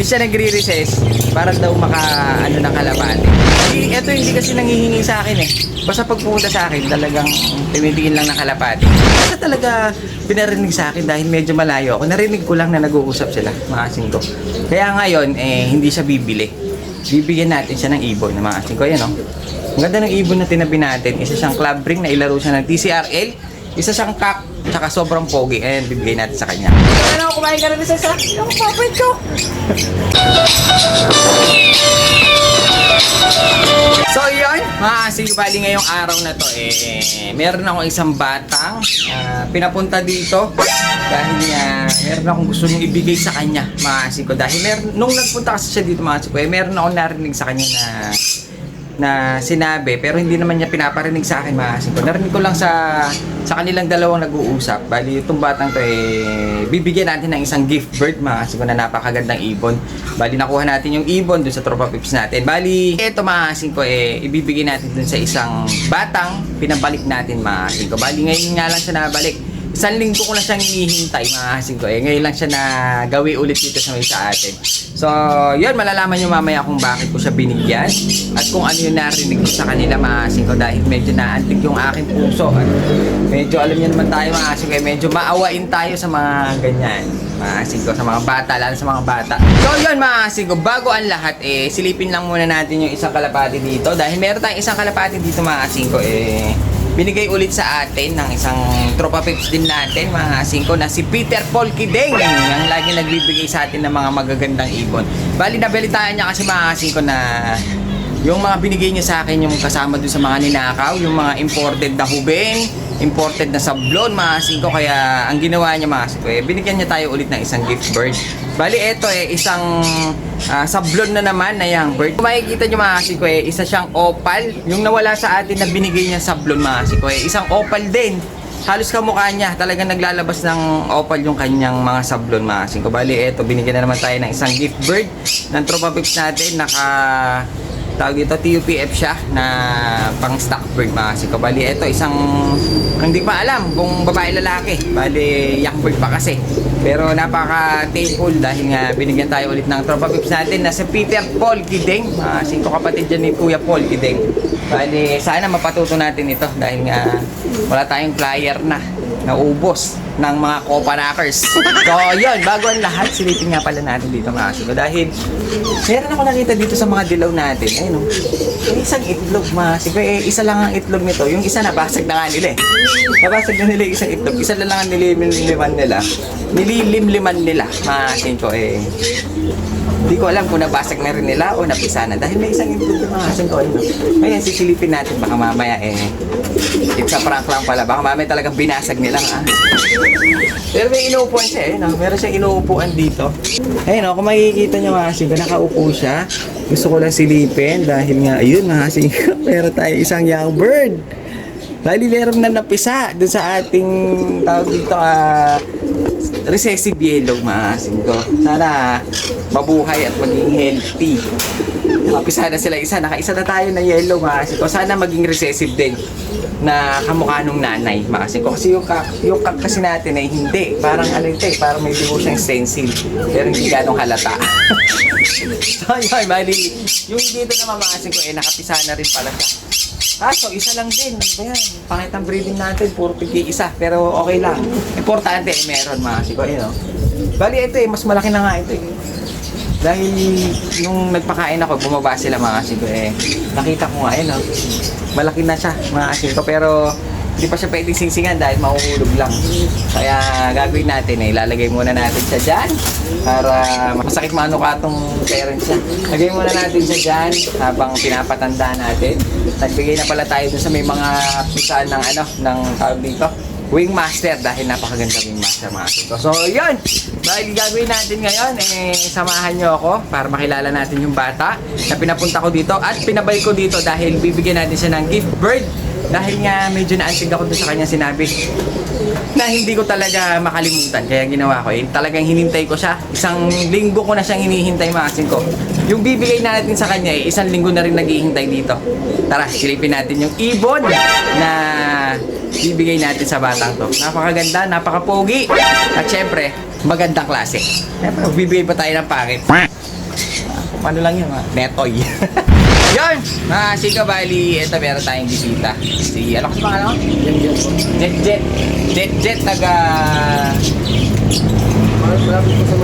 hindi siya nagre-recess para daw maka ano ng kalapati. Hindi, ito hindi kasi nangihingi sa akin eh. Basta pag pumunta sa akin, talagang tinitingin lang ng kalapati. Basta talaga pinarinig sa akin dahil medyo malayo ako. Narinig ko lang na nag-uusap sila, mga asing ko. Kaya ngayon, eh, hindi siya bibili. Bibigyan natin siya ng ibon, mga asing ko. Ayan, oh. Ang ganda ng ibon na tinabi natin. Isa siyang club ring na ilaro siya ng TCRL. Isa siyang kak, tsaka sobrang pogi. Ayan, bibigay natin sa kanya. Ano, kumain ka rin sa isa? Ako, papait ko. So yun, mga asing bali ngayong araw na to eh, meron ako isang batang ah, pinapunta dito dahil nga meron akong gusto nung ibigay sa kanya mga asing ko dahil meron, nung nagpunta kasi siya dito mga asing ko eh, meron akong narinig sa kanya na na sinabi pero hindi naman niya pinaparinig sa akin mga asing ko. Narinig ko lang sa sa kanilang dalawang nag-uusap. Bali itong batang to eh bibigyan natin ng isang gift bird mga asing ko na napakagandang ibon. Bali nakuha natin yung ibon dun sa tropa pips natin. Bali ito mga asing ko eh ibibigay natin dun sa isang batang pinabalik natin mga asing ko. Bali ngayon nga lang siya nabalik. Isang linggo ko na siyang hinihintay mga asing ko eh. Ngayon lang siya na gawi ulit dito sa may sa atin. So, yun, malalaman nyo mamaya kung bakit ko siya binigyan at kung ano yung narinig ko sa kanila mga asing ko dahil medyo naantig yung aking puso. At medyo alam niyo naman tayo mga asing ko eh, medyo maawain tayo sa mga ganyan. Mga ko, sa mga bata, lalo sa mga bata. So, yun mga ko, bago ang lahat eh, silipin lang muna natin yung isang kalapati dito dahil meron tayong isang kalapati dito mga ko eh, binigay ulit sa atin ng isang tropa pips din natin mga singko na si Peter Paul Kideng ang lagi nagbibigay sa atin ng mga magagandang ibon. Bali nabalitaan niya kasi mga singko na yung mga binigay niya sa akin yung kasama dun sa mga ninakaw yung mga imported na hubeng imported na sablon mga singko kaya ang ginawa niya mga singko eh, binigyan niya tayo ulit ng isang gift bird. Bali eto eh isang ah, sablon na naman na young bird. Kung makikita niyo mga singko eh, isa siyang opal. Yung nawala sa atin na binigay niya sablon mga singko eh, isang opal din. Halos kamukha niya. Talagang naglalabas ng opal yung kanyang mga sablon mga singko bali eto binigyan na naman tayo ng isang gift bird ng tropa pips natin. Naka tawag dito TUPF siya na pang stock bird mga siko. Bali ito isang hindi pa alam kung babae lalaki. Bali yak bird pa kasi. Pero napaka thankful dahil nga binigyan tayo ulit ng tropa pips natin na si Peter Paul Kideng. Mga singko kapatid dyan ni Kuya Paul Kideng. Bali sana mapatuto natin ito dahil nga wala tayong flyer na naubos ng mga Copa Knockers. So, yun, bago ang lahat, silipin nga pala natin dito mga asiko. Dahil, meron ako nakita dito sa mga dilaw natin. Ayun, no? May isang itlog mga asiko. Eh, isa lang ang itlog nito. Yung isa nabasag na nga nila eh. Nabasag na nila yung isang itlog. Isa lang ang nililimliman nila. Nililimliman nila mga asiko eh. Hindi ko alam kung nabasag na rin nila o napisa na. Dahil may isang itlog yung mga asiko. Ayun, no? Ngayon, sisilipin natin. Baka mamaya eh, it's a prank lang pala. Baka mamaya talagang binasag nila ah. Pero may inuupuan siya eh. No? Meron siyang inuupuan dito. Ayun, no? kung makikita niyo mga kasing, nakaupo siya. Gusto ko lang silipin dahil nga, ayun mga kasing, meron tayo isang young bird. Bali, meron na napisa dun sa ating tawag dito, ah, recessive yellow mga kasing ko. Sana mabuhay at maging healthy. Nakapisa na sila isa. Nakaisa na tayo na yellow mga kasing ko. Sana maging recessive din na kamukha nung nanay maasin ko kasi yung kak, yung kak kasi natin ay hindi parang ano ito eh parang may bigo siyang stencil pero hindi ganong halata so yun mali yung dito naman maasin ko eh nakapisa na rin pala siya kaso isa lang din ano ba yan pangit ang breeding natin puro pigi isa pero okay lang importante eh meron maasin ko eh no bali ito eh mas malaki na nga ito eh dahil nung nagpakain ako, bumaba sila mga asin ko eh. Nakita ko nga, eh, no? Malaki na siya, mga asin ko. Pero hindi pa siya pwedeng singsingan dahil mahuhulog lang. Kaya gagawin natin eh, ilalagay muna natin siya dyan para masakit mano ka itong parents niya. Lagay muna natin siya dyan habang pinapatanda natin. Nagbigay na pala tayo dun sa may mga pisaan ng ano, ng tawag dito. Wingmaster dahil napakaganda wingmaster mga ko. So, yun! Dahil gagawin natin ngayon, eh, samahan nyo ako para makilala natin yung bata na pinapunta ko dito at pinabay ko dito dahil bibigyan natin siya ng gift bird dahil nga medyo naantig ako doon sa kanya sinabi na hindi ko talaga makalimutan. Kaya ginawa ko, eh, talagang hinintay ko siya. Isang linggo ko na siyang hinihintay maasin ko. Yung bibigay natin sa kanya, eh, isang linggo na rin naghihintay dito. Tara, silipin natin yung ibon na bibigay natin sa batang to. Napakaganda, napakapogi. At syempre, magandang klase. Siyempre, bibigay pa tayo ng packet. Ah, ano lang yun, mga netoy. yun! Mga Sika Bali, ito meron tayong bisita. Si, ano kasi pangalan ko? Jet Jet. Jet Jet, taga... Malapit sa.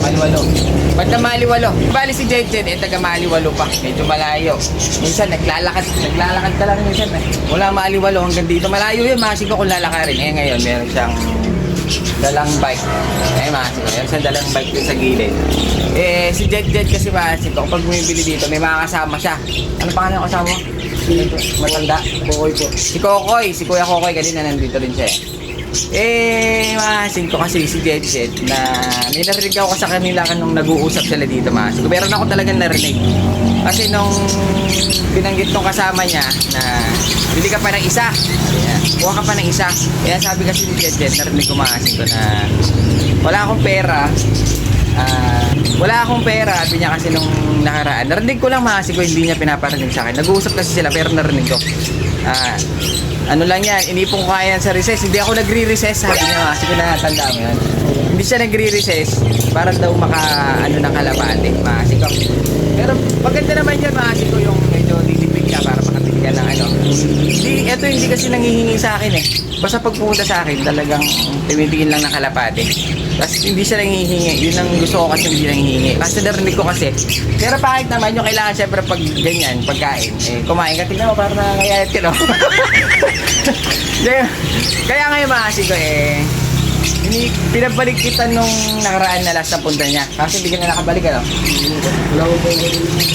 Maliwalo. Ba't na Maliwalo? Bali si Jet Jet, eh, taga Maliwalo pa. Medyo malayo. Minsan, naglalakad. Naglalakad ka lang minsan. Eh. Wala Maliwalo hanggang dito. Malayo yun, mga Sika kung lalakarin. Eh, ngayon, meron siyang dalang bike. Eh, mga Sika, meron siyang dalang bike dun sa gilid. Eh, si Jet Jet kasi mga Sika, kapag bumibili dito, may mga kasama siya. Ano pangalan ng kasama mo? Matanda. Bukoy po. Si Kokoy, si Kuya Kokoy kanina nandito rin siya. eh. Eh, mahasin ko kasi si Jet Jet na may narinig ako sa kanila kan nung nag-uusap sila dito mahasin ko. Meron ako talagang narinig. Kasi nung binanggit nung kasama niya na bili ka pa ng isa. Ayan, kuha ka pa ng isa. Kaya sabi kasi ni Jet Jet, narinig ko mahasin ko na wala akong pera. Ah, wala akong pera, sabi niya kasi nung nakaraan. Narinig ko lang mahasin ko, hindi niya pinaparinig sa akin. Nag-uusap kasi sila pero narinig ko. Ah, ano lang yan, inipong kaya yan sa recess. Hindi ako nagre-recess, sabi niya kasi ko natanda mo yan. Hindi siya nagre-recess para daw maka, ano, ng kalabate. Maasik ko. Pero maganda naman yan, maasik ko yung medyo ditipid ka para makapili ka ng ano. Hindi, eto hindi kasi nangihingi sa akin eh. Basta pag pumunta sa akin, talagang timitingin lang ng kalapate. Tapos hindi siya nanghihingi. Yun ang gusto ko kasi hindi nanghihingi. Kasi narinig ko kasi. Pero bakit naman yung kailangan syempre pag ganyan, pagkain. Eh, kumain ka, tingnan mo para nakakayayat ka, no? Kaya- Kaya ngayon makasi ko eh, ini, pinabalik kita nung nakaraan na last na punta niya. Kasi ka na nakabalik, ano?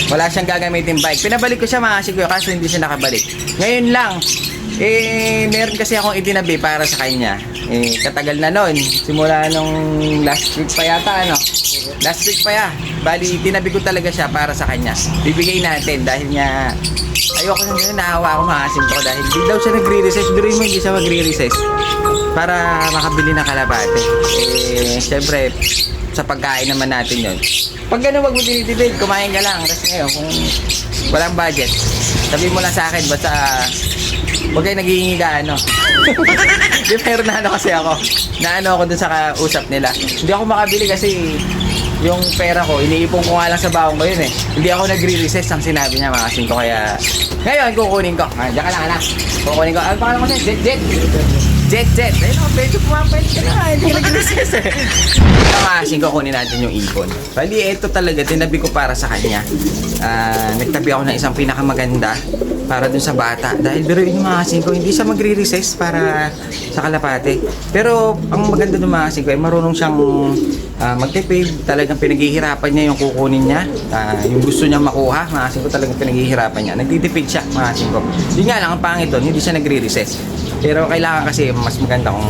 Wala siyang gagamitin bike. Pinabalik ko siya mga siguro kasi hindi siya nakabalik. Ngayon lang, eh, meron kasi akong itinabi para sa kanya. Eh, katagal na nun. Simula nung last week pa yata, ano? Last week pa ya. Bali, itinabi ko talaga siya para sa kanya. Bibigay natin dahil niya ayoko nang ganun, nahawa ako maasim ko dahil hindi daw siya nagre-recess. Durin mo hindi siya magre-recess para makabili ng kalabate. Eh, syempre, sa pagkain naman natin yon. Pag gano'n wag mo tinitipid, kumain ka lang. Kasi ngayon, kung walang budget, sabi mo lang sa akin, basta huwag kayo naghihingi ka, ano. Di pero na ano kasi ako, na ano ako dun sa kausap nila. Hindi ako makabili kasi yung pera ko, iniipon ko nga lang sa baong ko yun eh. Hindi ako nagre-recess ang sinabi niya, makasin ko. Kaya, ngayon, kukunin ko. Ah, diyan ka lang, anak. Kukunin ko. Ano pangalan mo sa'yo? Jet, jet. Jet, jet. Ayun ako, medyo pumapait ka na. Hindi ka nag-recess eh. Nakasin ko, kunin natin yung ipon. Bali, ito talaga, tinabi ko para sa kanya. Ah, nagtabi ako ng isang pinakamaganda para dun sa bata. Dahil biruin yung mga kasing ko, hindi siya magre-recess para sa kalapate. Pero ang maganda ng mga kasing ko ay marunong siyang ah, magtipid. Talagang pinaghihirapan niya yung kukunin niya. Ah, yung gusto niya makuha, mga kasing ko talagang pinaghihirapan niya. Nagtitipid siya, mga kasing ko. Yun nga lang, ang pangit doon, hindi siya nagre-recess. Pero kailangan kasi mas maganda kung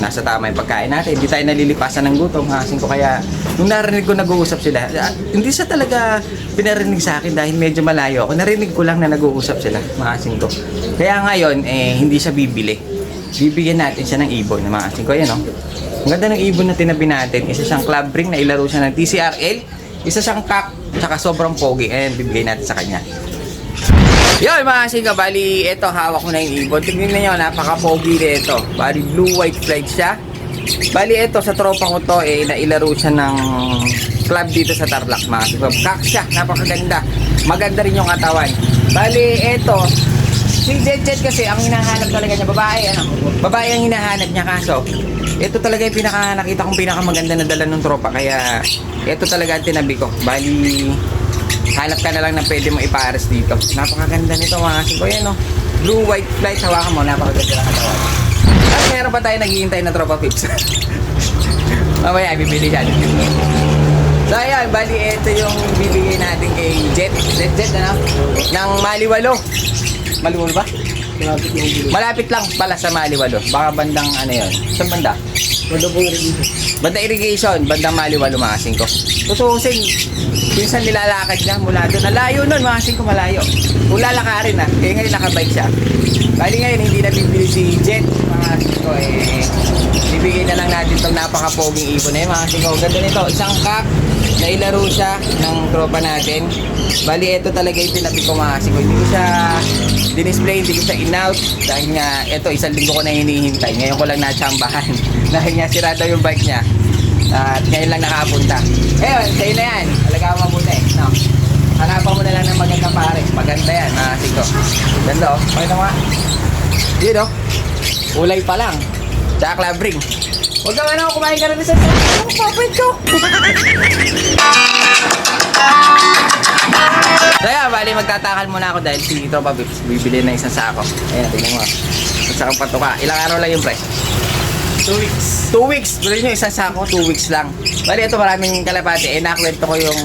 nasa tama yung pagkain natin. Hindi tayo nalilipasan ng gutom, kasing ko. Kaya nung narinig ko nag-uusap sila, ah, hindi siya talaga pinarinig sa akin dahil medyo malayo ako. Narinig ko lang na nag-uusap sila, mga kasing ko. Kaya ngayon, eh, hindi siya bibili. Bibigyan natin siya ng ibon, mga kasing ko. Ayan, oh. Ang ganda ng ibon na tinabi natin. Isa siyang club ring na ilaro siya ng TCRL. Isa siyang kak, tsaka sobrang pogi. Ayan, bibigay natin sa kanya. Yun mga siga, bali ito hawak ko na yung ibon. Tingnan niyo napaka-pogi nito. Bali blue white flag siya. Bali ito sa tropa ko to eh nailaro siya ng club dito sa Tarlac mga siga. Kak siya, napakaganda. Maganda rin yung katawan. Bali ito si Jet Jet kasi ang hinahanap talaga niya babae ano. Babae ang hinahanap niya kaso ito talaga yung pinaka nakita kong pinakamaganda na dala ng tropa kaya ito talaga ang tinabi ko. Bali hanap ka na lang na pwede mo ipares dito. Napakaganda nito mga kasi ko yan oh. Blue white flight hawakan mo napakaganda ng katawan. At meron pa tayo naghihintay na tropa pips. Mamaya bibili yan. So ayan, bali ito yung bibigay natin kay Jet. Jet Jet ano? Ng Maliwalo. Maliwalo ba? Malapit lang pala sa Maliwalo. Baka bandang ano yun. Saan banda? Rin dito. Banda irrigation, bandang Maliwalo mga singko. Tutusin, pinsan nilalakad niya mula doon. Nalayo nun mga singko, malayo. Kung lalakarin na, eh ngayon nakabike siya. Bali ngayon, hindi na bibili si Jet, mga singko, eh, bibigyan na lang natin itong napaka-poging ibon eh, mga singko. Ganda nito, isang cup, nailaro siya ng tropa natin. Bali, ito talaga yung tinabi ko mga singko. Hindi ko siya dinisplay, hindi ko siya in-out. Dahil nga, ito, isang linggo ko na hinihintay. Ngayon ko lang natsambahan. dahil nga, sira daw yung bike niya. At ngayon lang nakapunta. Ngayon, sa'yo na yan. Alagaan mo muna eh. No? Hanapan mo na lang ng magandang pare. Maganda yan, mga siko. Ganda oh. Pakita mo nga. Yun oh. Kulay pa lang. Tsaka club ring. Huwag ka ano, kumain ka na rin sa Ano, papit ko. Kaya, bali magtatakal muna ako dahil si Tropa Pips bibili ng isang sako. Ayan, tingnan mo. Isang sakong patuka. Ilang araw lang yung price? Two weeks. Two weeks. Bili nyo isang sako, two weeks lang. Bali, ito maraming kalapati. Eh, nakwento ko yung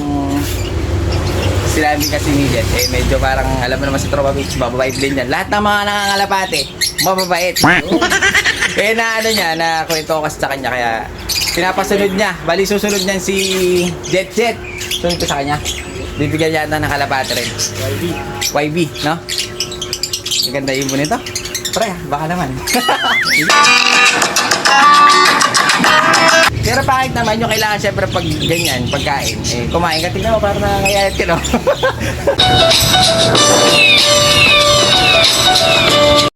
sinabi kasi ni Jet. Eh, medyo parang, alam mo naman si Tropa Beach, mababait din yan. Lahat ng mga nangangalapati, mababait. Kaya na ano niya, na kwento ko kasi sa kanya, kaya pinapasunod niya. Bali, susunod niyan si Jet Jet. Sunod ko sa kanya. Bibigyan niya ata ng kalapati rin. YB. YB, no? Maganda yung nito. Pre, baka naman. Pero pangit naman yung kailangan siyempre pag ganyan, pagkain, eh, kumain ka. Tingnan mo, parang nakakayayat ka, no?